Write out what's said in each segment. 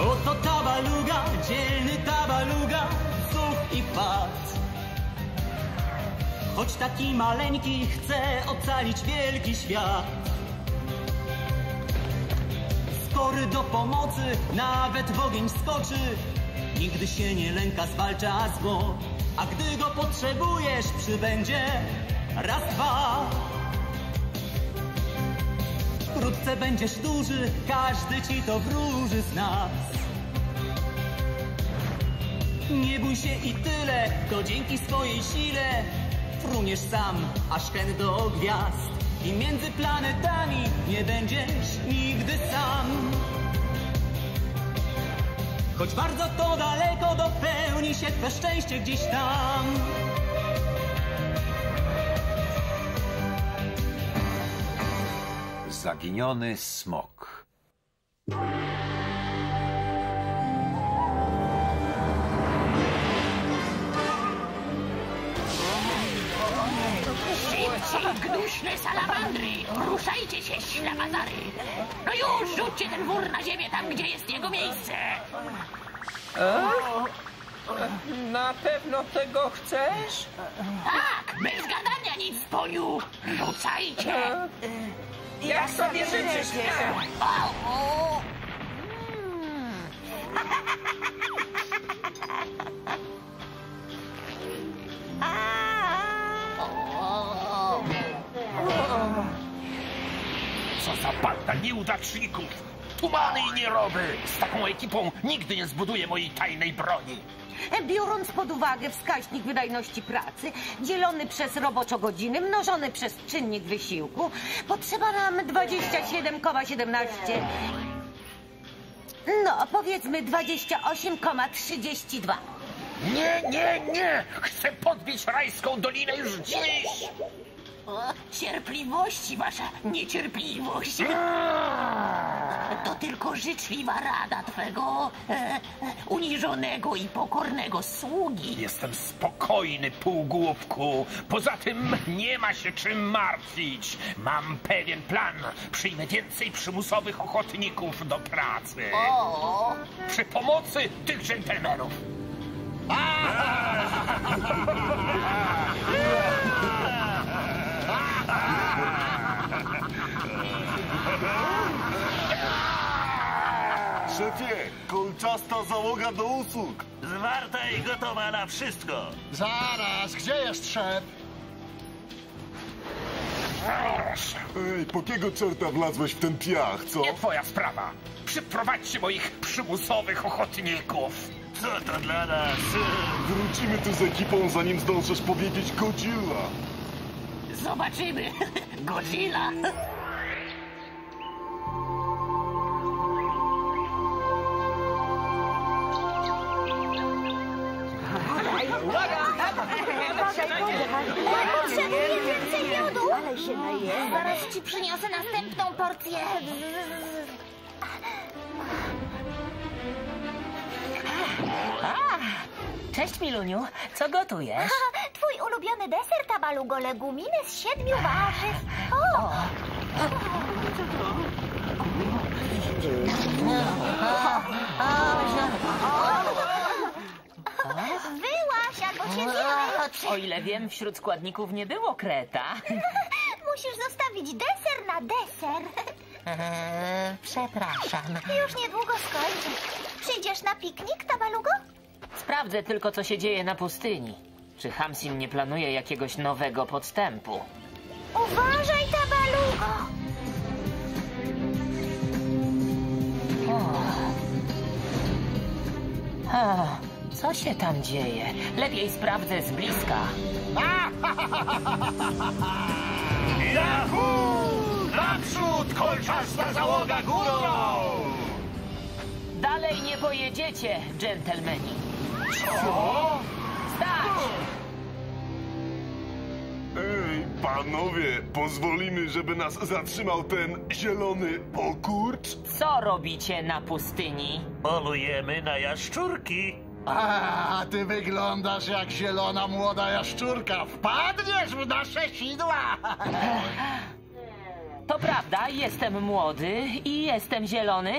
Oto tabaluga, dzielny tabaluga, zuch i pad. Choć taki maleńki chce ocalić wielki świat. Skory do pomocy, nawet w ogień skoczy. Nigdy się nie lęka, zwalcza zło. A gdy go potrzebujesz, przybędzie raz, dwa. Wkrótce będziesz duży, każdy ci to wróży z nas. Nie bój się i tyle, to dzięki swojej sile fruniesz sam, aż ten do gwiazd. I między planetami nie będziesz nigdy sam. Choć bardzo to daleko, dopełni się twe szczęście gdzieś tam. Zaginiony smok. Szybciej, gnuśne salamandry! Ruszajcie się, ślamazary! No już, rzućcie ten wór na ziemię tam, gdzie jest jego miejsce! Na pewno tego chcesz? Tak, bez gadania nic w poniu! Rzucajcie! Jak sobie życzysz. Co za banda nieudaczników! Tumany i nieroby! Z taką ekipą nigdy nie zbuduję mojej tajnej broni! Biorąc pod uwagę wskaźnik wydajności pracy, dzielony przez roboczo-godziny, mnożony przez czynnik wysiłku, potrzeba nam 27,17. No, powiedzmy 28,32. Nie, nie, nie! Chcę podbić rajską dolinę już dziś! O, Cierpliwości, wasza niecierpliwość! To tylko życzliwa rada twego e, e, uniżonego i pokornego sługi. Jestem spokojny, półgłówku. Poza tym nie ma się czym martwić. Mam pewien plan. Przyjmę więcej przymusowych ochotników do pracy. O, Przy pomocy tych dżentelmenów. Szefie, kolczasta załoga do usług. Zwarta i gotowa na wszystko. Zaraz, gdzie jest szef? Ej, po kiego czerta wlazłeś w ten piach, co? Nie twoja sprawa. Przyprowadźcie moich przymusowych ochotników. Co to dla nas? Wrócimy tu z ekipą, zanim zdążysz powiedzieć Godzilla. zobaczymy. Godzilla. Ci przyniosę następną porcję. Cześć, Miluniu. Co gotujesz? Twój ulubiony deser tabalugo leguminy z siedmiu warzyw. O! Wyłaś albo. O ile wiem, wśród składników nie było kreta. Musisz zostawić deser na deser. Przepraszam. Już niedługo skończy. Przyjdziesz na piknik, tabalugo? Sprawdzę tylko, co się dzieje na pustyni. Czy Hamsin nie planuje jakiegoś nowego podstępu? Uważaj, tabalugo! O, co się tam dzieje? Lepiej sprawdzę z bliska. Yahoo! Naprzód, kolczasta załoga górą! Dalej nie pojedziecie, dżentelmeni. Co? Stać! Ej, panowie, pozwolimy, żeby nas zatrzymał ten zielony pokurcz? Co robicie na pustyni? Polujemy na jaszczurki. A, ty wyglądasz jak zielona młoda jaszczurka. Wpadniesz w nasze sidła! To prawda, jestem młody i jestem zielony,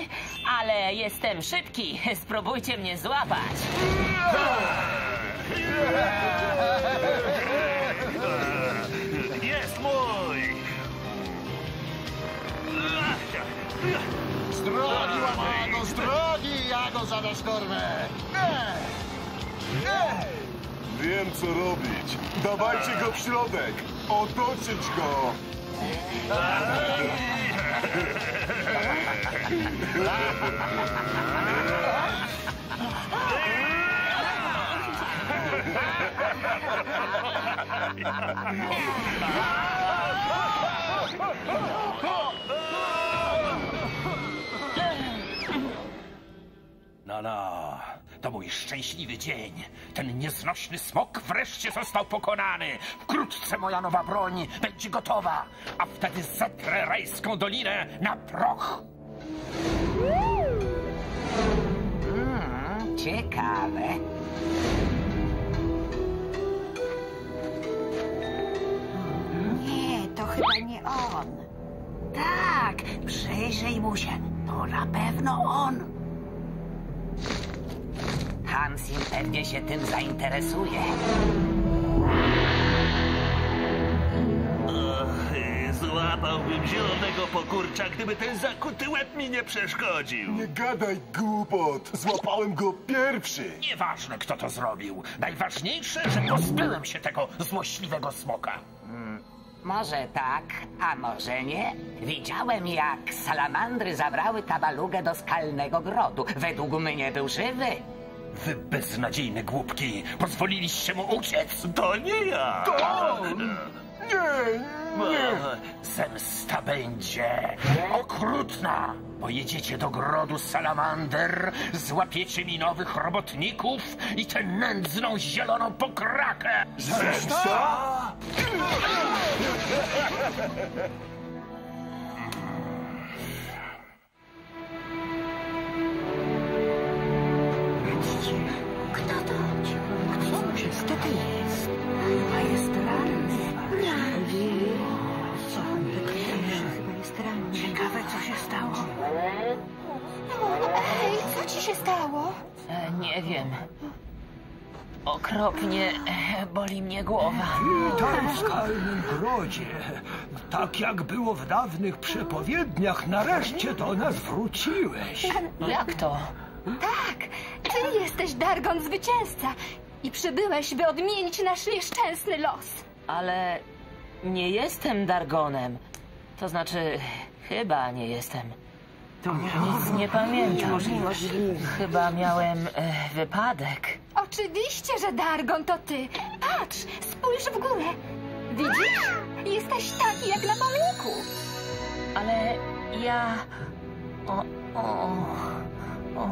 ale jestem szybki. Spróbujcie mnie złapać. Jest mój! Z drogi, łamago, z drogi! Ja go zaraz dorwę! E! E! Wiem, co robić. Dawajcie go w środek. Otoczyć go. No, no, to mój szczęśliwy dzień. Ten nieznośny smok wreszcie został pokonany. Wkrótce moja nowa broń będzie gotowa, a wtedy zetrę rajską dolinę na proch. Mm, ciekawe. Nie, to chyba nie on. Tak, przyjrzyj mu się. To na pewno on. Hansin pewnie się tym zainteresuje. Och, złapałbym zielonego pokurcza, gdyby ten zakuty łeb mi nie przeszkodził. Nie gadaj głupot. Złapałem go pierwszy. Nieważne, kto to zrobił. Najważniejsze, że pozbyłem się tego złośliwego smoka. Może tak, a może nie. Widziałem, jak salamandry zabrały tabalugę do skalnego grodu. Według mnie był żywy. Wy beznadziejne głupki, pozwoliliście mu uciec? To nie ja! Nie, nie. Zemsta będzie okrutna. Pojedziecie do grodu salamander, złapiecie mi nowych robotników i tę nędzną zieloną pokrakę. Zemsta? Kto ci się stało? E, nie wiem. Okropnie e, boli mnie głowa. Witaj w skalnym grodzie. Tak jak było w dawnych przepowiedniach, nareszcie do nas wróciłeś. Jak to? Tak, ty jesteś Dargon zwycięzca i przybyłeś, by odmienić nasz nieszczęsny los. Ale nie jestem Dargonem. To znaczy, chyba nie jestem. Nic nie pamiętam. Chyba miałem e, wypadek. Oczywiście, że Dargon to ty. Patrz, spójrz w górę. Widzisz? Jesteś taki jak na pomniku. Ale ja. O, o, o.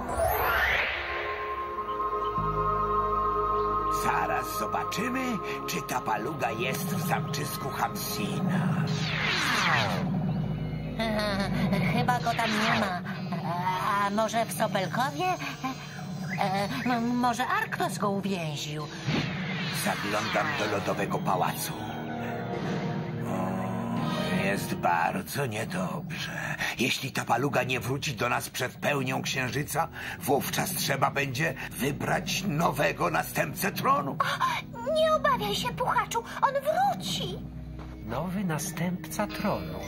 Zaraz zobaczymy, czy ta paluga jest w zamczysku Hamsina. Chyba go tam nie ma. A może w Sopelkowie? E, może Arktos go uwięził. Zaglądam do lodowego pałacu. O, jest bardzo niedobrze. Jeśli ta paluga nie wróci do nas przed pełnią księżyca, wówczas trzeba będzie wybrać nowego następcę tronu. Nie obawiaj się, puchaczu, on wróci. Nowy następca tronu.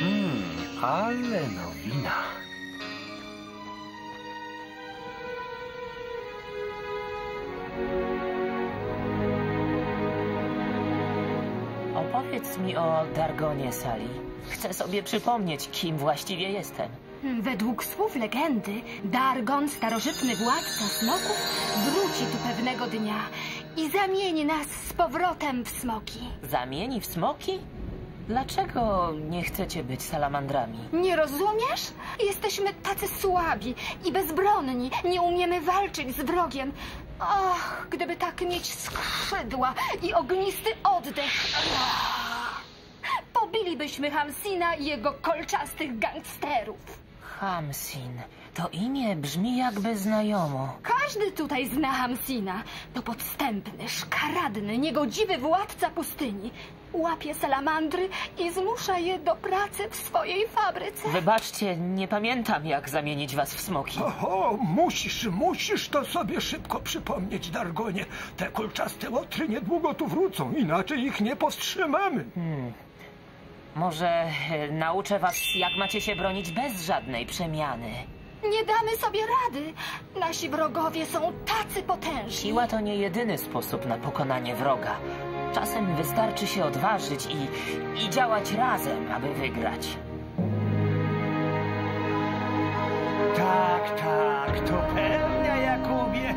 Hmm, ale nowina. Opowiedz mi o Dargonie Sali. Chcę sobie przypomnieć, kim właściwie jestem. Według słów legendy, Dargon, starożytny władca smoków, wróci tu pewnego dnia i zamieni nas z powrotem w smoki. Zamieni w smoki? Dlaczego nie chcecie być salamandrami? Nie rozumiesz? Jesteśmy tacy słabi i bezbronni, nie umiemy walczyć z wrogiem. Och, gdyby tak mieć skrzydła i ognisty oddech. Pobilibyśmy Hamsina i jego kolczastych gangsterów. Hamsin. To imię brzmi jakby znajomo. Każdy tutaj zna Hamsina. To podstępny, szkaradny, niegodziwy władca pustyni. Łapie salamandry i zmusza je do pracy w swojej fabryce. Wybaczcie, nie pamiętam jak zamienić was w smoki. O, musisz, musisz to sobie szybko przypomnieć, Dargonie. Te kolczaste łotry niedługo tu wrócą, inaczej ich nie powstrzymamy. Hmm. Może e, nauczę was, jak macie się bronić bez żadnej przemiany. Nie damy sobie rady. Nasi wrogowie są tacy potężni. Siła to nie jedyny sposób na pokonanie wroga. Czasem wystarczy się odważyć i, i działać razem, aby wygrać. Tak, tak, to pewnia, Jakubie.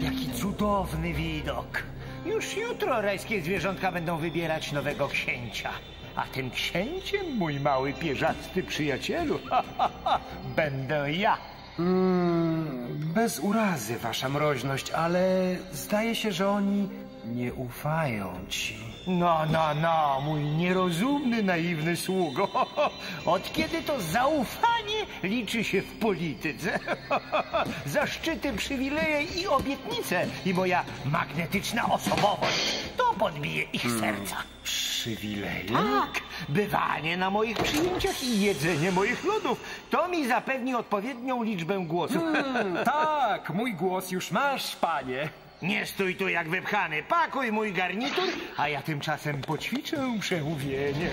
Jaki cudowny widok. Już jutro rajskie zwierzątka będą wybierać nowego księcia. A tym księciem, mój mały pierzasty przyjacielu, będę ja. Mm, bez urazy, wasza mroźność, ale zdaje się, że oni nie ufają ci. No, no, no, mój nierozumny, naiwny sługo. Od kiedy to zaufanie liczy się w polityce? Zaszczyty, przywileje i obietnice i moja magnetyczna osobowość to podbije ich serca. Przywileje? Tak, bywanie na moich przyjęciach i jedzenie moich lodów. To mi zapewni odpowiednią liczbę głosów. Mm, tak, mój głos już masz, panie. Nie stój tu jak wypchany. Pakuj mój garnitur, a ja tymczasem poćwiczę przemówienie.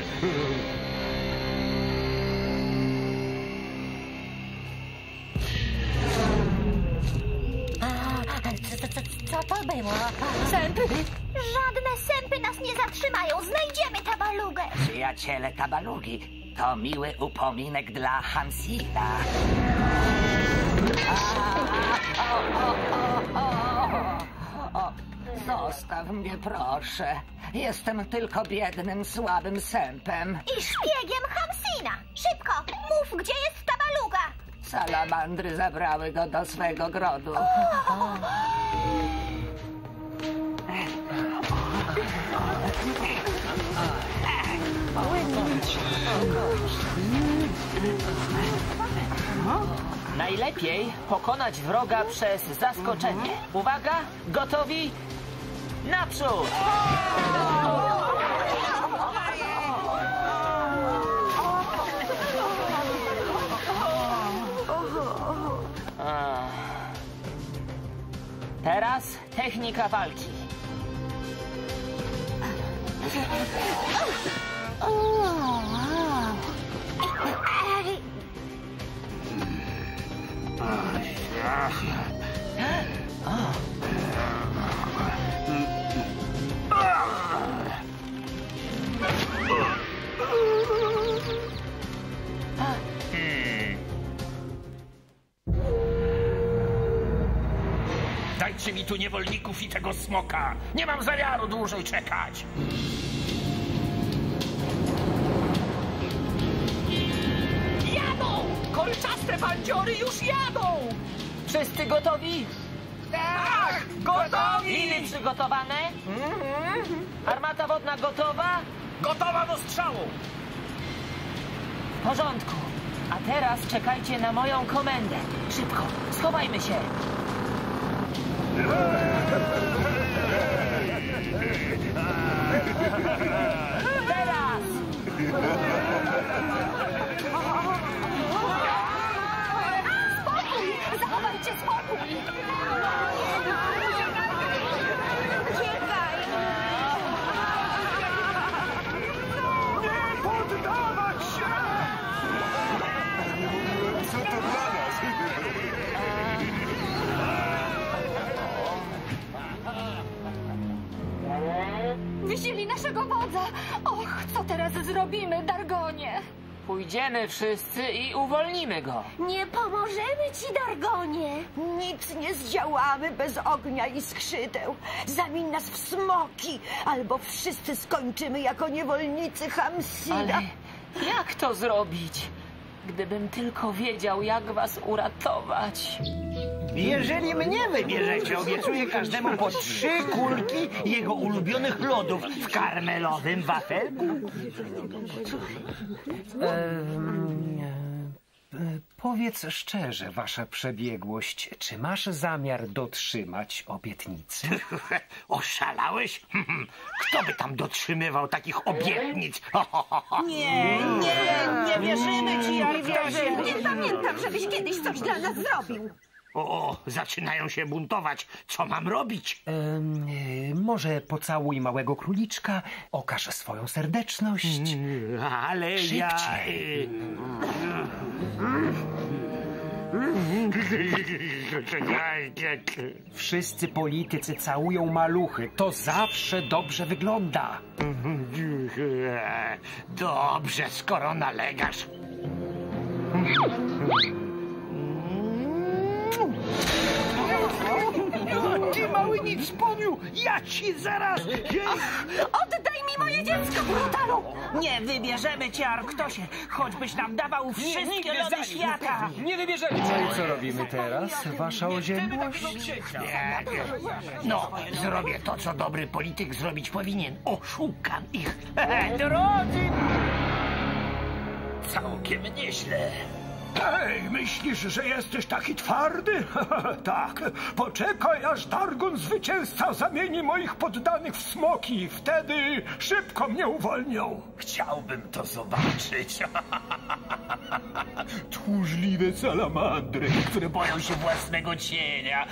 A, co, to było? Sępy? Żadne sępy nas nie zatrzymają. Znajdziemy tabalugę. Przyjaciele tabalugi, to miły upominek dla Hansina. O, Zostaw mnie, proszę. Jestem tylko biednym, słabym sępem. I szpiegiem Hamsina. Szybko, mów, gdzie jest tabaluga. Salamandry zabrały go do swego grodu. Najlepiej pokonać wroga przez zaskoczenie. Uwaga, gotowi? Naprzód! Teraz technika walki. Dajcie mi tu niewolników i tego smoka. Nie mam zamiaru dłużej czekać. Jadą! Kolczaste bandziory już jadą! Wszyscy gotowi? Tak! Gotowi! Liny przygotowane? Armata wodna gotowa? Gotowa do strzału! W porządku. A teraz czekajcie na moją komendę. Szybko, schowajmy się. Teraz! Spokój! Zachowajcie spokój! Naszego wodza. Och, co teraz zrobimy, Dargonie? Pójdziemy wszyscy i uwolnimy go. Nie pomożemy ci, Dargonie! Nic nie zdziałamy bez ognia i skrzydeł. Zamień nas w smoki, albo wszyscy skończymy jako niewolnicy Hamsina. Ale jak to zrobić? Gdybym tylko wiedział, jak was uratować. Jeżeli mnie wybierzecie, obiecuję każdemu po trzy kulki jego ulubionych lodów w karmelowym wafelku. Powiedz szczerze, wasza przebiegłość, czy masz zamiar dotrzymać obietnicy? Oszalałeś? Kto by tam dotrzymywał takich obietnic? Nie, nie, nie wierzymy ci, wierzę. Nie pamiętam, żebyś kiedyś coś dla nas zrobił. O, zaczynają się buntować. Co mam robić? Em, e, może pocałuj małego króliczka, okaż swoją serdeczność. Ale ja... Szybciej. Wszyscy politycy całują maluchy. To zawsze dobrze wygląda. Dobrze, skoro nalegasz. Ty mały nic poniu, ja ci zaraz... Oddaj mi moje dziecko, brutalu! Nie wybierzemy cię, Arktosie, choćbyś nam dawał wszystkie lody świata. Nie wybierzemy No i co robimy teraz, wasza oziębłość? No, zrobię to, co dobry polityk zrobić powinien. Oszukam ich. Drodzy, Całkiem nieźle. Ej, myślisz, że jesteś taki twardy? tak, poczekaj, aż Dargon zwycięzca zamieni moich poddanych w smoki. Wtedy szybko mnie uwolnią. Chciałbym to zobaczyć. Tchórzliwe salamandry. które boją się własnego cienia.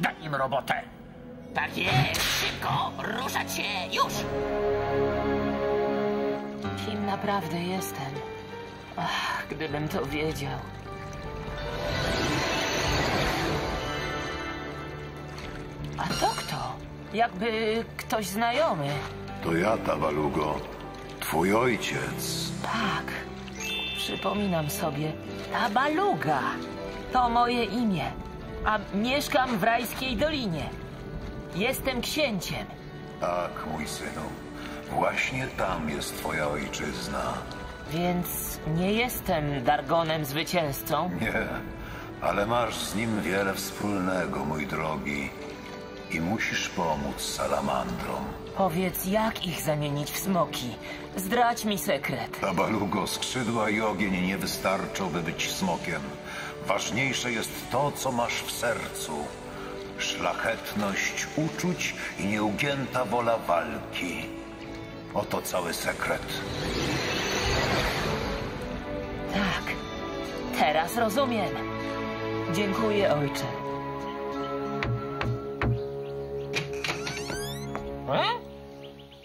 Daj im robotę. Tak jest, szybko, ruszać się, już! Kim naprawdę jestem? Ach, gdybym to wiedział. A to kto? Jakby ktoś znajomy. To ja, Tabalugo, twój ojciec. Tak, przypominam sobie. Tabaluga. To moje imię. A mieszkam w Rajskiej Dolinie. Jestem księciem. Tak, mój synu. Właśnie tam jest twoja ojczyzna. Więc nie jestem Dargonem zwycięzcą. Nie, ale masz z nim wiele wspólnego, mój drogi. I musisz pomóc salamandrom. Powiedz, jak ich zamienić w smoki. Zdradź mi sekret. Tabalugo, skrzydła i ogień nie wystarczą, by być smokiem. Ważniejsze jest to, co masz w sercu. Szlachetność uczuć i nieugięta wola walki. Oto cały sekret. Tak, teraz rozumiem. Dziękuję, ojcze.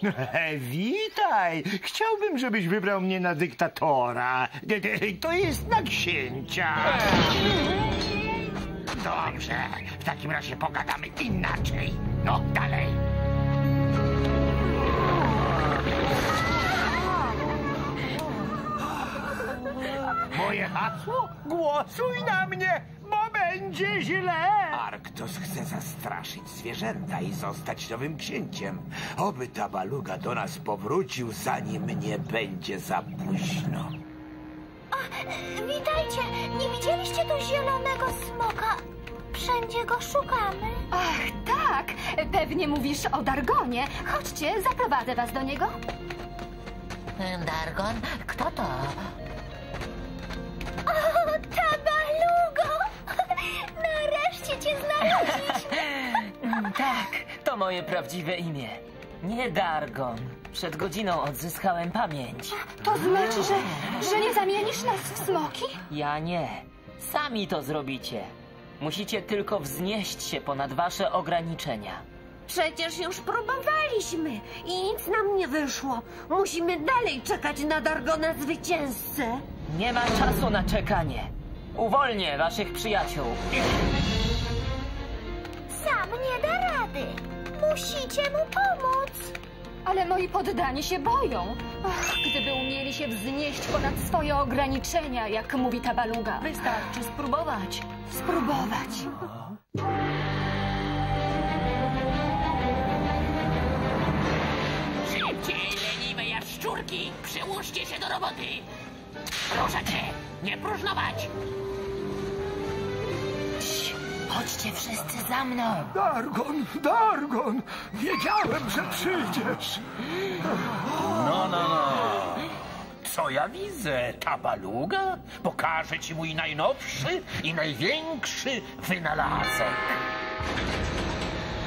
Witaj! Chciałbym, żebyś wybrał mnie na dyktatora. To jest na księcia. Dobrze, w takim razie pogadamy inaczej. No, dalej. Moje hasło? Głosuj na mnie, bo będzie źle. Arktos chce zastraszyć zwierzęta i zostać nowym księciem. Oby ta baluga do nas powrócił, zanim nie będzie za późno. Witajcie, nie widzieliście tu zielonego smoka? Wszędzie go szukamy. Ach, tak! Pewnie mówisz o Dargonie. Chodźcie, zaprowadzę was do niego. Dargon? Kto to? Tak, to moje prawdziwe imię. Nie Dargon. Przed godziną odzyskałem pamięć. To znaczy, że, że nie zamienisz nas w smoki? Ja nie. Sami to zrobicie. Musicie tylko wznieść się ponad wasze ograniczenia. Przecież już próbowaliśmy i nic nam nie wyszło. Musimy dalej czekać na Dargona zwycięzcę. Nie ma czasu na czekanie. Uwolnię waszych przyjaciół. Musicie mu pomóc. Ale moi poddani się boją. Ach, gdyby umieli się wznieść ponad swoje ograniczenia, jak mówi ta baluga. Wystarczy spróbować. Spróbować. Szybciej, leniwe jaszczurki! Przyłóżcie się do roboty! Ruszać się! Nie próżnować! Chodźcie wszyscy za mną. Dargon, Dargon! Wiedziałem, że przyjdziesz. No, no, no. Co ja widzę? Tabaluga? Pokażę ci mój najnowszy i największy wynalazek.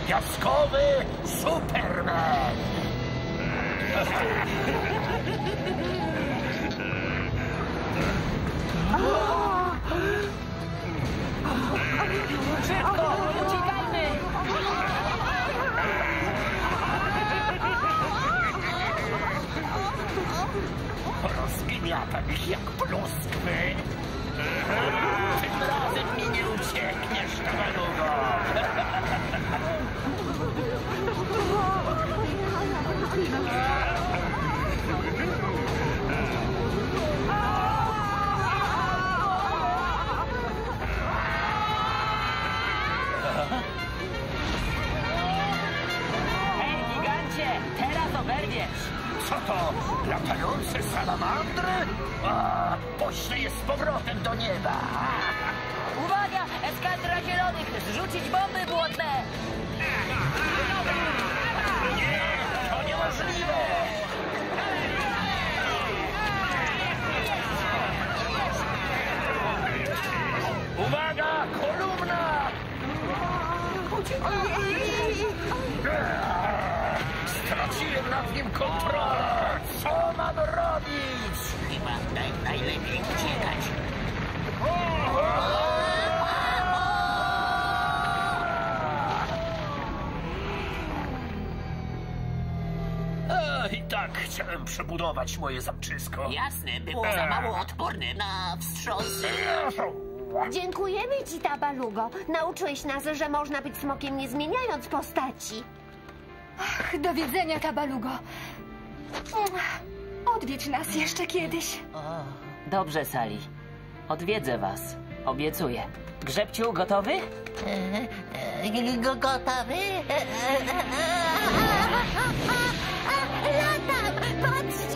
Piaskowy Superman! Szybko, uciekajmy! Rozgniatam ich jak pluskwy. Tym razem mi nie uciekniesz, Tabalugo. Salamandry? A, poślę je z powrotem do nieba. Naj, najlepiej uciekać. I tak chciałem przebudować moje zamczysko. Jasne, było za mało odporne na wstrząsy. Dziękujemy ci, Tabalugo. Nauczyłeś nas, że można być smokiem nie zmieniając postaci. Ach, do widzenia, Tabalugo. Odwiedź nas jeszcze kiedyś. Dobrze, Sali. Odwiedzę was. Obiecuję. Grzebciu, gotowy? Go- Gotowy? Latam! Patrzcie,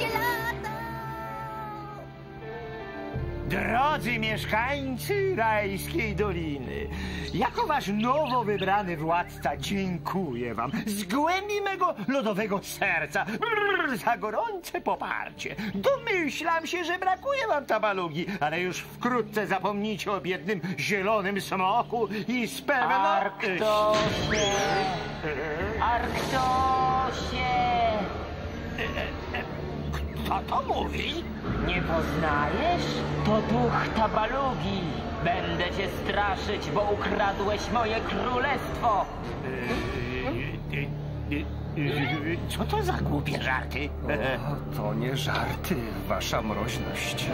Drodzy mieszkańcy Rajskiej Doliny, jako wasz nowo wybrany władca dziękuję wam z głębi mego lodowego serca brrr, za gorące poparcie. Domyślam się, że brakuje wam tabalugi, ale już wkrótce zapomnicie o biednym zielonym smoku i z pewnością... Arktosie! Arktosie! Kto to mówi? Nie poznajesz? To duch Tabalugi. Będę cię straszyć, bo ukradłeś moje królestwo. Co to za głupie żarty? O, to nie żarty, wasza mroźność.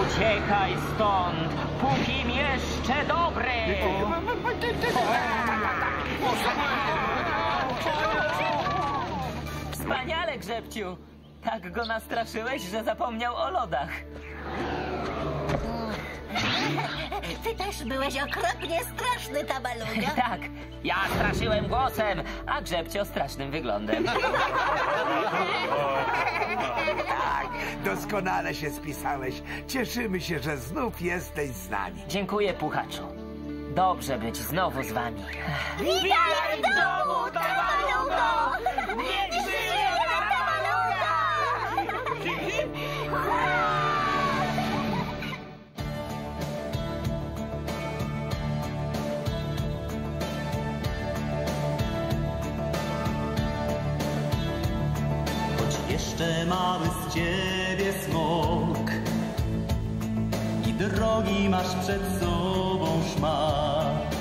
Uciekaj stąd, pókim jeszcze dobry! Wspaniale, Grzebciu! Tak go nastraszyłeś, że zapomniał o lodach. Ty też byłeś okropnie straszny, Tabaluga. Tak, ja straszyłem głosem, a Grzebcio strasznym wyglądem. Tak, doskonale się spisałeś. Cieszymy się, że znów jesteś z nami. Dziękuję, Puchaczu. Dobrze być znowu z wami. Witaj w domu, Tabalugo! Jeszcze mały z ciebie smok. I drogi masz przed sobą szmat.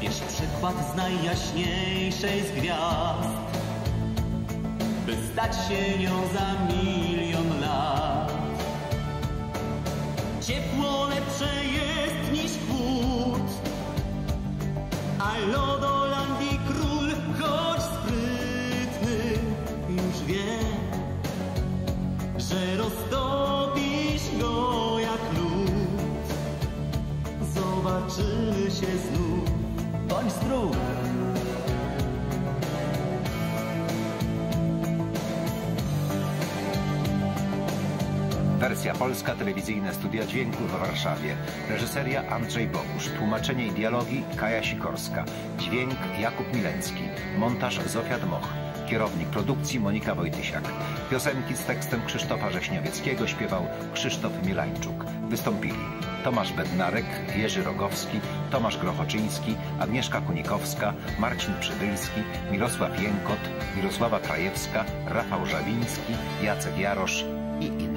Bierz przykład z najjaśniejszej z gwiazd By stać się nią za milion lat. Ciepło lepsze jest niż chłód A Lodolandii Zobaczymy się znów, bądź zdrów. Wersja polska, telewizyjne studia dźwięku w Warszawie. Reżyseria Andrzej Bogusz. Tłumaczenie i dialogi Kaja Sikorska. Dźwięk Jakub Milencki. Montaż Zofia Dmoch. Kierownik produkcji Monika Wojtysiak. Piosenki z tekstem Krzysztofa Rześniowieckiego śpiewał Krzysztof Milańczuk. Wystąpili Tomasz Bednarek, Jerzy Rogowski, Tomasz Grochoczyński, Agnieszka Kunikowska, Marcin Przybylski, Mirosław Jękot, Mirosława Krajewska, Rafał Żabiński, Jacek Jarosz i